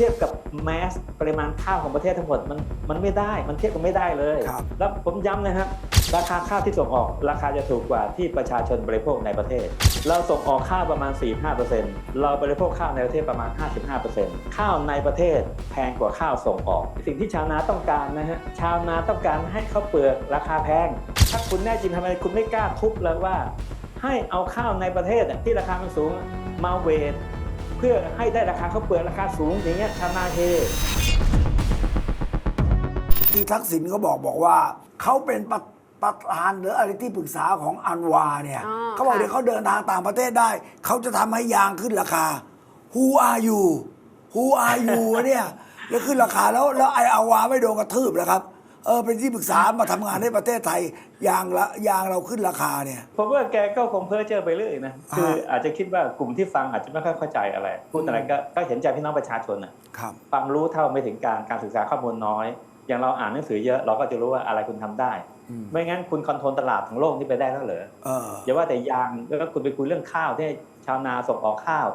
ทียบกับแมสปริมาณข้าวของประเทศทั้งหมดมันมันไม่ได้มันเทียบกันไม่ได้เลย ครับแล้วผมย้ำนะครับราคาข้าวที่ส่งออกราคาจะถูกกว่าที่ประชาชนบริโภคในประเทศ เราส่งออกข้าวประมาณ 45%เราบริโภคข้าวในประเทศประมาณ 55%ข้าวในประเทศแพงกว่าข้าวส่งออก สิ่งที่ชาวนาต้องการนะฮะชาวนาต้องการให้ข้าวเปลือกราคาแพง ถ้าคุณแน่จริงทำไมคุณไม่กล้าทุบเลยว่า ให้เอาข้าวในประเทศอะที่ราคามันสูงมาเวท เพื่อให้ได้ราคาข้าวเปลือกราคาสูงอย่างเงี้ยชาวนาเฮที่ทักษิณก็บอกบอกว่า เขาเป็นประประธานหรืออะไรที่ปรึกษาของอันวาเนี่ยอ๋อเขาบอกค่ะเดี๋ยวเขาเดินทางต่างประเทศได้ เขาจะทำให้ยางขึ้นราคา Who are you Who are you เนี่ยแล้วขึ้นราคาแล้วแล้วไออาวาไม่โดนกระทืบแล้วครับ เออเป็นที่ปรึกษามาทำงานให้ประเทศไทยยางละยางเราขึ้นราคาเนี่ยผมว่าแกก็คงเพ้อเจ้อไปเรื่อยนะอ่าคืออาจจะคิดว่ากลุ่มที่ฟังอาจจะไม่ค่อยเข้าใจอะไรพูดอะไรก็ก็เห็นใจพี่น้องประชาชนน่ะครับความรู้เท่าไม่ถึงการการศึกษาข้อมูลน้อย อย่างเราอ่านหนังสือเยอะเราก็จะรู้ว่าอะไรคุณทำได้อืมไม่งั้นคุณคอนโทรลตลาดของโลกนี้ไปได้แล้วเหรอเอออย่าว่าแต่ยางแล้วคุณไปคุยเรื่องข้าวที่ให้ชาวนาส่งออกข้าว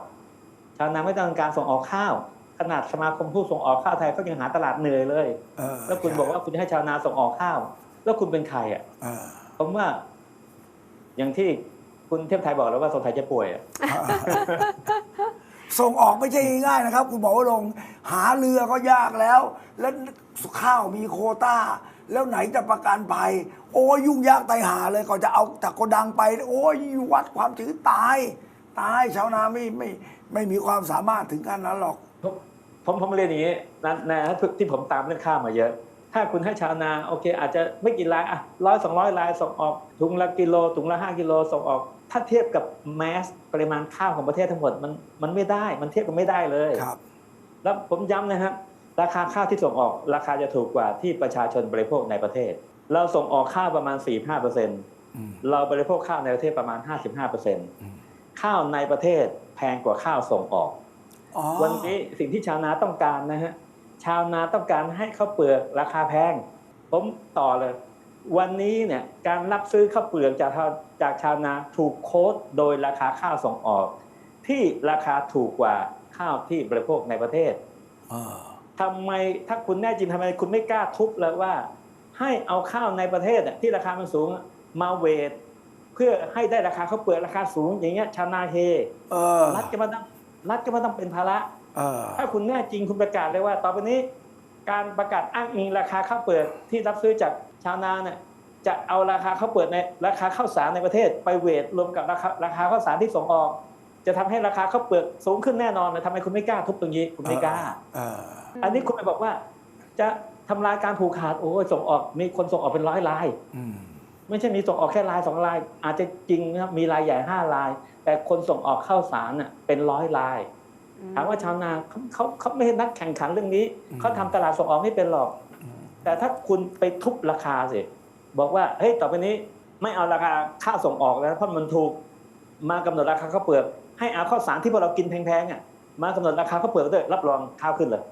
ชาวนาไม่ต้องการส่งออกข้าว ขนาดสมาคมผู้ส่งออกข้าวไทยก็ยังหาตลาดเหนื่อยเลยเออแล้วคุณบอกว่าคุณจะให้ชาวนาส่งออกข้าว แล้วคุณเป็นใครอะเออผมว่า อย่างที่คุณเทพไทยบอกแล้วว่าสงสัยจะป่วยอะส่งออกไม่ใช่ง่ายๆนะครับ คุณหมอวรงค์หาเรือก็ยากแล้ว แล้วข้าวมีโควต้า แล้วไหนจะประกันภัย โอ้ยยุ่งยากไตายหาเลยก็จะเอาจากโกดังไป โอ้ยวัดความชื้นตาย ตายชาวนาไม่ไม่ไม่มีความสามารถถึงขั้นนั้นหรอก ผมผมผมเรียนอย่างนี้นะนะที่ผมตามเรื่องข้าวมาเยอะ ถ้าคุณให้ชาวนาโอเค อาจจะไม่กี่รายอะร้อยสองร้อยรายส่งออกถุงละกิโลถุงละห้ากิโลส่งออก ถ้าเทียบกับแมสปริมาณข้าวของประเทศทั้งหมดมันมันไม่ได้มันเทียบกันไม่ได้เลยครับ แล้วผมย้ำนะครับราคาข้าวที่ส่งออกราคาจะถูกกว่าที่ประชาชนบริโภคในประเทศ เราส่งออกข้าวประมาณ 45เปอร์เซ็นต์อืมเราบริโภคข้าวในประเทศประมาณ 55เปอร์เซ็นต์อืมข้าวในประเทศแพงกว่าข้าวส่งออกอ๋อ วันนี้สิ่งที่ชาวนาต้องการนะฮะชาวนาต้องการให้ข้าวเปลือกราคาแพง ผมต่อเลย วันนี้เนี่ยการรับซื้อข้าวเปลือกจากชาวจากชาวนาถูกโค้ดโดยราคาข้าวส่งออก ที่ราคาถูกกว่าข้าวที่บริโภคในประเทศเออทำไมถ้าคุณแน่จริงทำไมคุณไม่กล้าทุบเลยว่า ให้เอาข้าวในประเทศอะที่ราคามันสูงมาเวทเพื่อให้ได้ราคาข้าวเปลือกราคาสูงอย่างเงี้ยชาวนาเฮเออรัฐก็ไมาต้อง รัฐก็ไมาต้องเป็นภาระเออถ้าคุณแน่จริงคุณประกาศเลยว่า ต่อไปนี้ การประกาศอ้างอิงราคาข้าวเปลือกที่รับซื้อจากชาวนาเนี่ยจะเอาราคาข้าวเปลือกในราคาข้าวสารในประเทศไปเวทรวมกับราคาราคาข้าวสารที่ส่งออก จะทำให้ราคาข้าวเปลือกสูงขึ้นแน่นอนเลยทำไมคุณไม่กล้าทุบตรงนี้คุณไม่กล้าเอออันนี้คุณไปบอกว่า จะทำลายการผูกขาดโอ้ยส่งออกมีคนส่งออกเป็นร้อยรายอืม ไม่ใช่มีส่งออกแค่รายสองราย อาจจะจริงนะครับมีรายใหญ่ห้าราย แต่คนส่งออกข้าวสารน่ะเป็นร้อยรายถามว่าชาวนาเขาเขาเขาไม่ใช่นักแข่งขันเรื่องนี้อืมเขาทำตลาดส่งออกไม่เป็นหรอก แต่ถ้าคุณไปทุบราคาสิบอกว่าเฮ้ยต่อไปนี้ไม่เอาราคาข้าวส่งออกแล้วเพราะมันถูกมากำหนดราคาข้าวเปลือกให้เอาข้าวสารที่พวกเรากินแพงๆอะมากำหนดราคาข้าวเปลือกด้วยรับรองข้าวขึ้นเลย